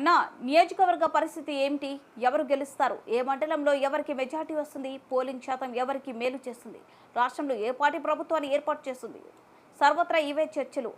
అన్న నియోజకవర్గ పరిస్థితి ఏమిటి? ఎవరు గెలుస్తారు? ఏ మండలంలో ఎవరికి మెజార్టీ వస్తుంది? పోలింగ్ శాతం ఎవరికి మేలు చేస్తుంది? రాష్ట్రంలో ఏ పార్టీ ప్రభుత్వాన్ని ఏర్పాటు చేస్తుంది? సర్వత్రా ఇవే చర్చలు.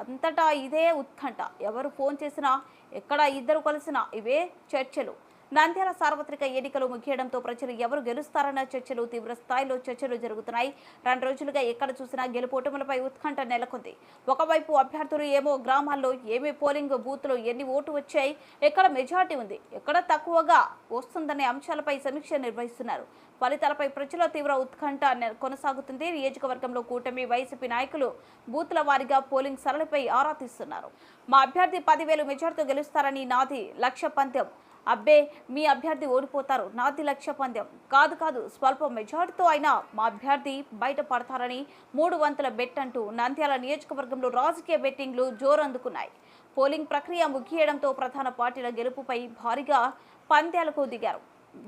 అంతటా ఇదే ఉత్కంఠ. ఎవరు ఫోన్ చేసినా ఎక్కడ ఇద్దరు కలిసినా ఇవే చర్చలు. నంద్యాల సార్వత్రిక ఎన్నికలు ముగియడంతో ప్రజలు ఎవరు గెలుస్తారన్న చర్చలు తీవ్ర స్థాయిలో చర్చలు జరుగుతున్నాయి. రెండు రోజులుగా ఎక్కడ చూసినా గెలుపోటములపై ఉత్కంఠ నెలకొంది. ఒకవైపు అభ్యర్థులు ఏమో గ్రామాల్లో ఏమి పోలింగ్ బూత్లో ఎన్ని ఓటు వచ్చాయి ఎక్కడ మెజార్టీ ఉంది ఎక్కడ తక్కువగా వస్తుందనే అంశాలపై సమీక్ష నిర్వహిస్తున్నారు. ఫలితాలపై ప్రజల తీవ్ర ఉత్కంఠ కొనసాగుతుంది. నియోజకవర్గంలో కూటమి వైసీపీ నాయకులు బూత్ల వారీగా పోలింగ్ సరళిపై ఆరా తీస్తున్నారు. మా అభ్యర్థి పదివేలు మెజార్టీతో గెలుస్తారని నాది లక్ష్య పంత్యం అబ్బే మీ అభ్యర్థి ఓడిపోతారు. నాది లక్ష్య పందెం కాదు కాదు స్వల్ప మెజార్టీతో అయినా మా అభ్యర్థి బయటపడతారని మూడు వంతుల బెట్ అంటూ నంద్యాల నియోజకవర్గంలో రాజకీయ బెట్టింగ్లు జోరందుకున్నాయి. పోలింగ్ ప్రక్రియ ముగియడంతో ప్రధాన పార్టీల గెలుపుపై భారీగా పంద్యాలకు దిగారు.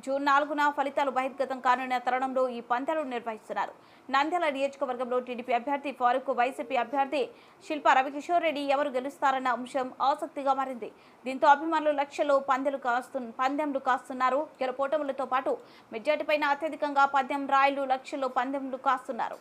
జూన్ నాలుగున ఫలితాలు బహిర్గతం కానున్న తరుణంలో ఈ పందాలు నిర్వహిస్తున్నారు. నంద్యాల నియోజకవర్గంలో టీడీపీ అభ్యర్థి ఫారూక్ వైసీపీ అభ్యర్థి శిల్ప రవికిషోర్ రెడ్డి ఎవరు గెలుస్తారన్న అంశం ఆసక్తిగా మారింది. దీంతో అభిమానులు లక్షల్లో పందెలు కాస్తు పందెంలు కాస్తున్నారు. గెలుపోటములతో పాటు మెజార్టీపైన అత్యధికంగా పందెం రాయలు లక్షల్లో పందెంలు కాస్తున్నారు.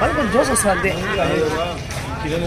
వాళ్ళు కొంచెం జోస్ వస్తుంది కిరణ్